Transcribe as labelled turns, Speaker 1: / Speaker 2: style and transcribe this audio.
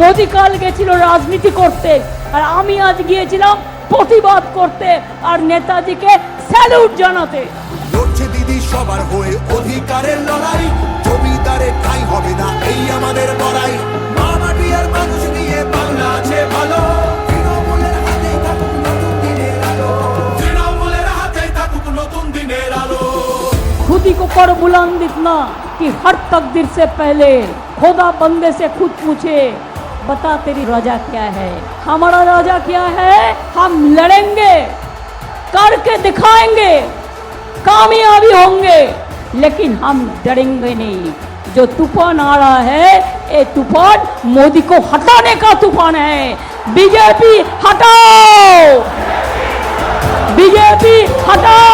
Speaker 1: মোদি কাল গেছিল রাজনীতি করতে আর আমি আজ গিয়েছিলাম প্রতিবাদ করতে আর নেতাজিকে স্যালুট জানাতে
Speaker 2: লড়ছে দিদি সবার হয়ে অধিকারের লড়াই জমিদারে ঠাই হবে না এই আমাদের লড়াই মামাটি আর মানুষ নিয়ে বাংলা আছে ভালো তৃণমূলের হাতেই থাকুক নতুন দিনের আলো তৃণমূলের হাতেই থাকুক নতুন দিনের আলো
Speaker 1: खुदी को कर बुलंद इतना कि हर तकदीर से पहले खुदा बंदे से खुद पूछे बता तेरी रजा क्या है? हमारा रजा क्या है? हम लड़ेंगे, करके दिखाएँगे, कामयाबी होंगे, लेकिन हम डरेंगे नहीं। जो तूफ़ान आ रहा है, ये तूफ़ान मोदी को हटाने का तूफ़ान है। बीजेपी, हटाओ! बीजेपी, हटाओ!